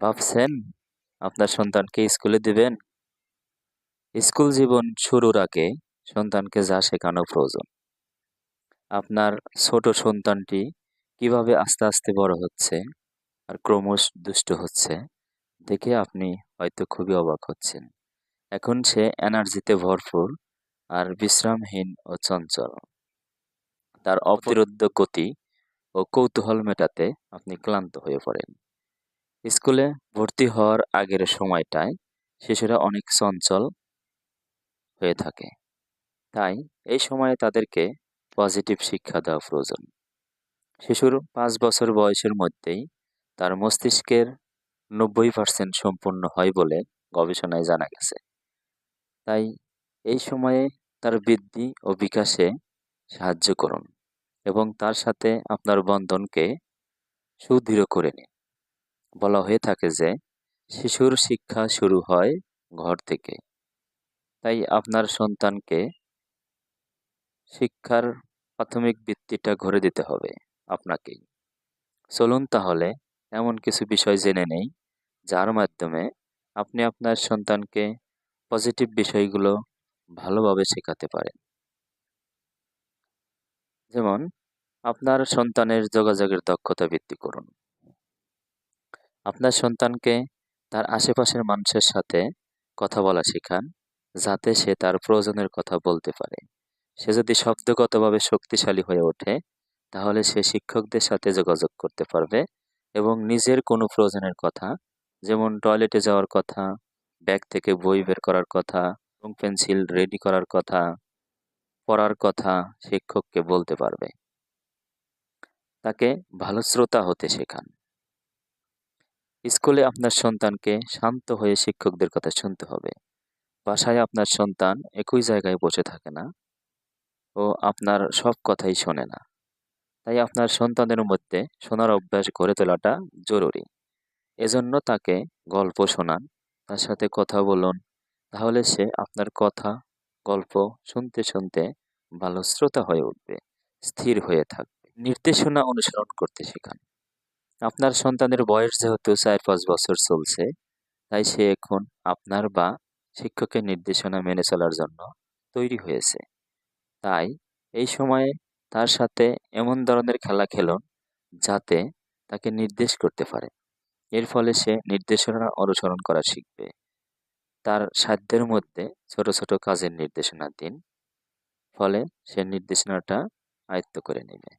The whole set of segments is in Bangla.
ভাবছেন আপনার সন্তানকে স্কুলে দিবেন? স্কুল জীবন শুরুর আগে সন্তানকে যা শেখানো প্রয়োজন। আপনার ছোট সন্তানটি কীভাবে আস্তে আস্তে বড় হচ্ছে আর ক্রমশ দুষ্ট হচ্ছে দেখে আপনি হয়তো খুবই অবাক হচ্ছেন। এখন সে এনার্জিতে ভরপুর আর বিশ্রামহীন ও চঞ্চল। তার অপ্রতিরোধ্য গতি ও কৌতূহল মেটাতে আপনি ক্লান্ত হয়ে পড়েন। স্কুলে ভর্তি হওয়ার আগের সময়টায় শিশুরা অনেক চঞ্চল হয়ে থাকে। তাই এই সময়ে তাদেরকে পজিটিভ শিক্ষা দেওয়া প্রয়োজন। শিশুর পাঁচ বছর বয়সের মধ্যেই তার মস্তিষ্কের নব্বই পার্সেন্ট সম্পূর্ণ হয় বলে গবেষণায় জানা গেছে। তাই এই সময়ে তার বৃদ্ধি ও বিকাশে সাহায্য করুন এবং তার সাথে আপনার বন্ধনকে সুদৃঢ় করে নিন। বলা হয়ে থাকে যে, শিশুর শিক্ষা শুরু হয় ঘর থেকে। তাই আপনার সন্তানকে শিক্ষার প্রাথমিক ভিত্তিটা ঘরে দিতে হবে আপনাকেই। চলুন তাহলে এমন কিছু বিষয় জেনে নেই, যার মাধ্যমে আপনি আপনার সন্তানকে পজিটিভ বিষয়গুলো ভালোভাবে শেখাতে পারেন। যেমন, আপনার সন্তানের যোগাযোগের দক্ষতা বৃদ্ধি করুন। আপনার সন্তানকে তার আশেপাশের মানুষের সাথে কথা বলা শেখান, যাতে সে তার প্রয়োজনের কথা বলতে পারে। সে যদি শব্দগতভাবে শক্তিশালী হয়ে ওঠে, তাহলে সে শিক্ষকদের সাথে যোগাযোগ করতে পারবে এবং নিজের কোনো প্রয়োজনের কথা, যেমন টয়লেটে যাওয়ার কথা, ব্যাগ থেকে বই বের করার কথা, এবং পেন্সিল রেডি করার কথা, পড়ার কথা শিক্ষককে বলতে পারবে। তাকে ভালো শ্রোতা হতে শেখান। স্কুলে আপনার সন্তানকে শান্ত হয়ে শিক্ষকদের কথা শুনতে হবে। বাসায় আপনার সন্তান একই জায়গায় বসে থাকে না ও আপনার সব কথাই শোনে না। তাই আপনার সন্তানের মধ্যে শোনার অভ্যাস গড়ে তোলাটা জরুরি। এজন্য তাকে গল্প শোনান, তার সাথে কথা বলুন, তাহলে সে আপনার কথা, গল্প শুনতে শুনতে ভালো শ্রোতা হয়ে উঠবে, স্থির হয়ে থাকবে। নির্দেশনা অনুসরণ করতে শেখান। আপনার সন্তানের বয়স যেহেতু চার, পাঁচ বছর চলছে, তাই সে এখন আপনার বা শিক্ষকের নির্দেশনা মেনে চলার জন্য তৈরি হয়েছে। তাই এই সময়ে তার সাথে এমন ধরনের খেলা খেলুন যাতে তাকে নির্দেশ করতে পারে। এর ফলে সে নির্দেশনা অনুসরণ করা শিখবে। তার সাধ্যের মধ্যে ছোট ছোট কাজের নির্দেশনা দিন, ফলে সে নির্দেশনাটা আয়ত্ত করে নেবে।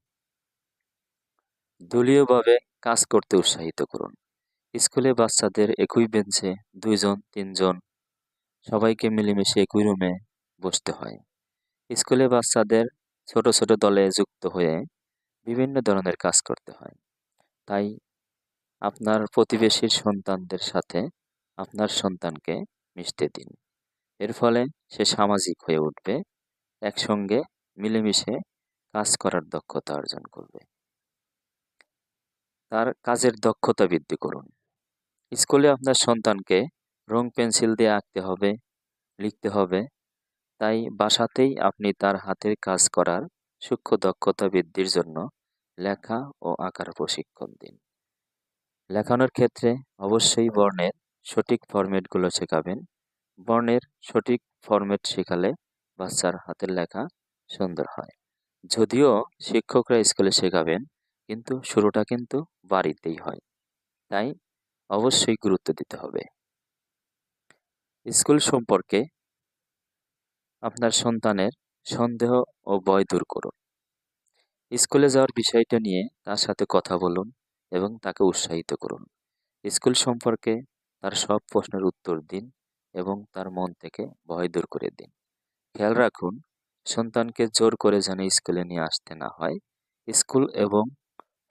দলীয়ভাবে কাজ করতে উৎসাহিত করুন। স্কুলে বাচ্চাদের একই বেঞ্চে দুইজন, তিনজন সবাইকে মিলেমিশে একই রুমে বসতে হয়। স্কুলে বাচ্চাদের ছোট ছোট দলে যুক্ত হয়ে বিভিন্ন ধরনের কাজ করতে হয়। তাই আপনার প্রতিবেশীর সন্তানদের সাথে আপনার সন্তানকে মিশতে দিন। এর ফলে সে সামাজিক হয়ে উঠবে, একসঙ্গে মিলেমিশে কাজ করার দক্ষতা অর্জন করবে। তার কাজের দক্ষতা বৃদ্ধি করুন। স্কুলে আপনার সন্তানকে রং পেন্সিল দিয়ে আঁকতে হবে, লিখতে হবে। তাই বাসাতেই আপনি তার হাতের কাজ করার সূক্ষ্ম দক্ষতা বৃদ্ধির জন্য লেখা ও আঁকার প্রশিক্ষণ দিন। লেখানোর ক্ষেত্রে অবশ্যই বর্ণের সঠিক ফরম্যাটগুলো শেখাবেন। বর্ণের সঠিক ফরম্যাট শেখালে বাচ্চার হাতের লেখা সুন্দর হয়। যদিও শিক্ষকরা স্কুলে শেখাবেন কিন্তু শুরুটা কিন্তু বাড়িতেই হয়। তাই অবশ্যই গুরুত্ব দিতে হবে। স্কুল সম্পর্কে আপনার সন্তানের সন্দেহ ও ভয় দূর করুন। স্কুলে যাওয়ার বিষয়টা নিয়ে তার সাথে কথা বলুন এবং তাকে উৎসাহিত করুন। স্কুল সম্পর্কে তার সব প্রশ্নের উত্তর দিন এবং তার মন থেকে ভয় দূর করে দিন। খেয়াল রাখুন, সন্তানকে জোর করে যেন স্কুলে নিয়ে আসতে না হয়। স্কুল এবং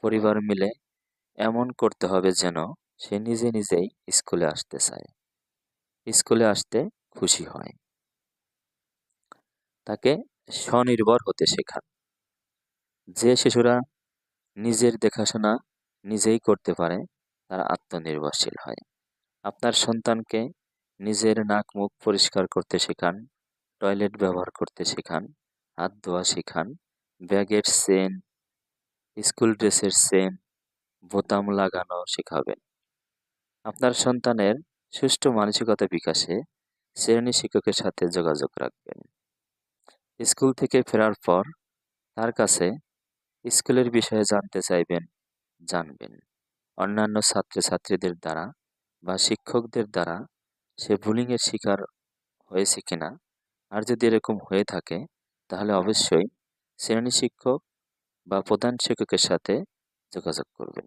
পরিবার মিলে এমন করতে হবে যেন সে নিজে নিজেই স্কুলে আসতে চায়। স্কুলে আসতে খুশি হয়। তাকে স্বনির্ভর হতে শেখান। যে শিশুরা নিজের দেখাশোনা নিজেই করতে পারে, তারা আত্মনির্ভরশীল হয়। আপনার সন্তানকে নিজের নাক মুখ পরিষ্কার করতে শেখান, টয়লেট ব্যবহার করতে শেখান হাত ধোয়া শেখান, ব্যাগের চেন স্কুল ড্রেসের চেন বোতাম লাগানো শেখাবেন। আপনার সন্তানের সুষ্ঠু মানসিকতা বিকাশে শ্রেণি শিক্ষকের সাথে যোগাযোগ রাখবেন। স্কুল থেকে ফেরার পর তার কাছে স্কুলের বিষয়ে জানতে চাইবেন, জানবেন। অন্যান্য ছাত্রছাত্রীদের দ্বারা বা শিক্ষকদের দ্বারা সে বুলিংয়ের শিকার হয়েছে কিনা? আর যদি এরকম হয়ে থাকে, তাহলে অবশ্যই শ্রেণি শিক্ষক বা প্রধান শিক্ষকের সাথে যোগাযোগ করবেন।